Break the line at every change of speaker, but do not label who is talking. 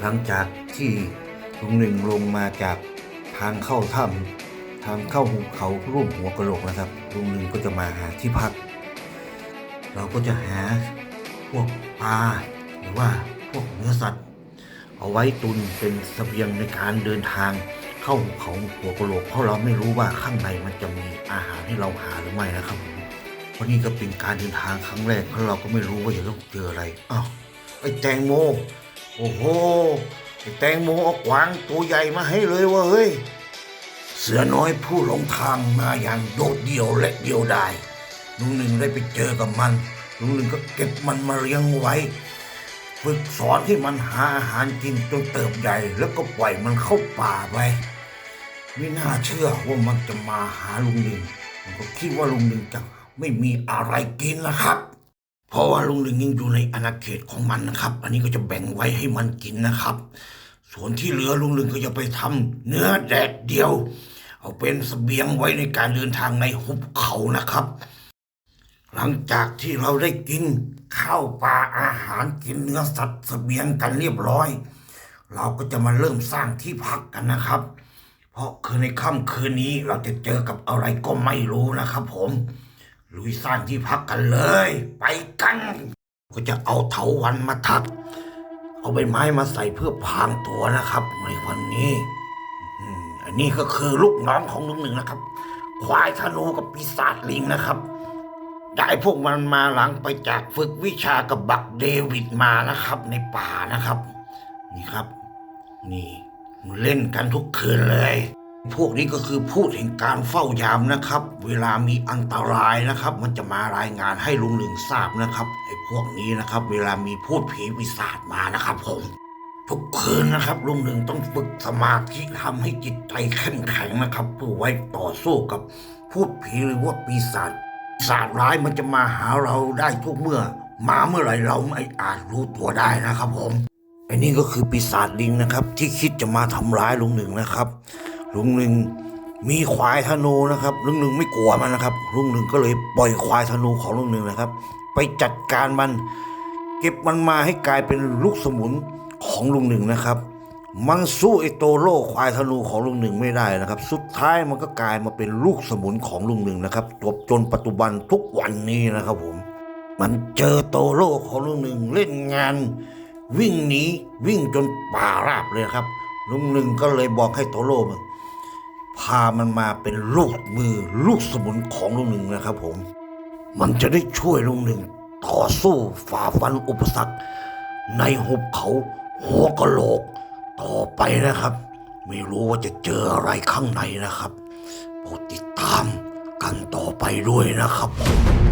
หลังจากที่ลุงหนึ่งลงมาจากทางเข้าถ้ำทางเข้าหุบเขาร่วมหัวกระโหลกนะครับลุงหนึ่งก็จะมาหาที่พัก เราก็จะหาพวกปลาหรือว่าพวกเนื้อสัตว์ เอาไว้ตุนเป็นเสบียงในการเดินทางเข้าหุบเขาหัวกระโหลกเพราะเราไม่รู้ว่าข้างในมันจะมีอาหารให้เราหาหรือไม่นะครับผมเพราะนี่ก็เป็นการเดินทางครั้งแรกเพราะเราก็ไม่รู้ว่าจะต้องเจออะไรอ้าวไอ้แตงโม โอ้โหไอ้แตงโมเอากวางตัวใหญ่มาให้เลยวะเฮ้ย เสือน้อยผู้หลงทางมาอย่างโดดเดี่ยวและเดียวดายลุงหนึ่งได้ไปเจอกับมันลุงหนึ่งก็เก็บมันมาเลี้ยงไว้ ฝึกสอนให้มันหาอาหารกินจนเติบใหญ่ แล้วก็ปล่อยมันเข้าป่าไปไม่น่าเชื่อว่ามันจะมาหาลุงหนึ่งมันก็คิดว่าลุงหนึ่งจะไม่มีอะไรกินนะครับ เพราะว่าลุงหนึ่งยังอยู่ในอาณาเขตของมันนะครับ อันนี้ก็จะแบ่งไว้ให้มันกินนะครับ ส่วนที่เหลือลุงหนึ่งก็จะไปทำเนื้อแดดเดียว เอาเป็นเสบียงไว้ในการเดินทางในหุบเขานะครับ หลังจากที่เราได้กินข้าวปลาอาหารกินเนื้อสัตว์เสบียงกันเรียบร้อย เราก็จะมาเริ่มสร้างที่พักกันนะครับ เพราะคือในค่ำคืนนี้เราจะเจอกับอะไรก็ไม่รู้นะครับ ผม ลุยสร้างที่พักกันเลย ไปกัน ก็จะเอาเถาวันมาทักเอาใบไม้มาใส่เพื่อพรางตัวนะครับ ในวันนี้อันนี้ก็คือลูกน้องของลุงหนึ่งนะครับ ควายธนูกับปีศาจลิงนะครับได้พวกมันมาหลังไปจากฝึกวิชากับบักเดวิดมานะครับ ในป่านะครับ นี่ครับ นี่เล่นกันทุกคืนเลย พวกนี้ก็คือพูดถึงการเฝ้ายามนะครับ เวลามีอันตรายนะครับ มันจะมารายงานให้ลุงหนึ่งทราบนะครับไอ้พวกนี้นะครับ เวลามีพูดผีปีศาจมานะครับ ผม ทุกคืนนะครับ ลุงหนึ่งต้องฝึกสมาธิทำให้จิตใจเข้มแข็งนะครับ เพื่อไว้ต่อสู้กับพูดผีหรือว่าปีศาจปีศาจร้ายมันจะมาหาเราได้ทุกเมื่อ มาเมื่อไหร่เราไม่อาจรู้ตัวได้นะครับ ผมไอันนี้ก็คือปีศาจลิงนะครับ ที่คิดจะมาทำร้ายลุงหนึ่งนะครับ ลุงหนึ่งมีควายธนูนะครับ ลุงหนึ่งไม่กลัวมันนะครับ ลุงหนึ่งก็เลยปล่อยควายธนูของลุงหนึ่งนะครับ ไปจัดการมัน เก็บมันมาให้กลายเป็นลูกสมุนของลุงหนึ่งนะครับ มันสู้ไอโตโล่ควายธนูของลุงหนึ่งไม่ได้นะครับ สุดท้ายมันก็กลายมาเป็นลูกสมุนของลุงหนึ่งนะครับจบจนปัจจุบันทุกวันนี้นะครับผม มันเจอโตโล่ของลุงหนึ่งเล่นงาน วิ่งหนีวิ่งจนป่าราบเลยครับลุงหนึ่งก็เลยบอกให้โตโล่มัน พามันมาเป็นลูกมือลูกสมุนของลุงหนึ่งนะครับผม มันจะได้ช่วยลุงหนึ่งต่อสู้ฝ่าฟันอุปสรรค ในหุบเขาหัวกะโหลก ต่อไปนะครับ ไม่รู้ว่าจะเจออะไรข้างในนะครับโปรดติดตามกันต่อไปด้วยนะครับผม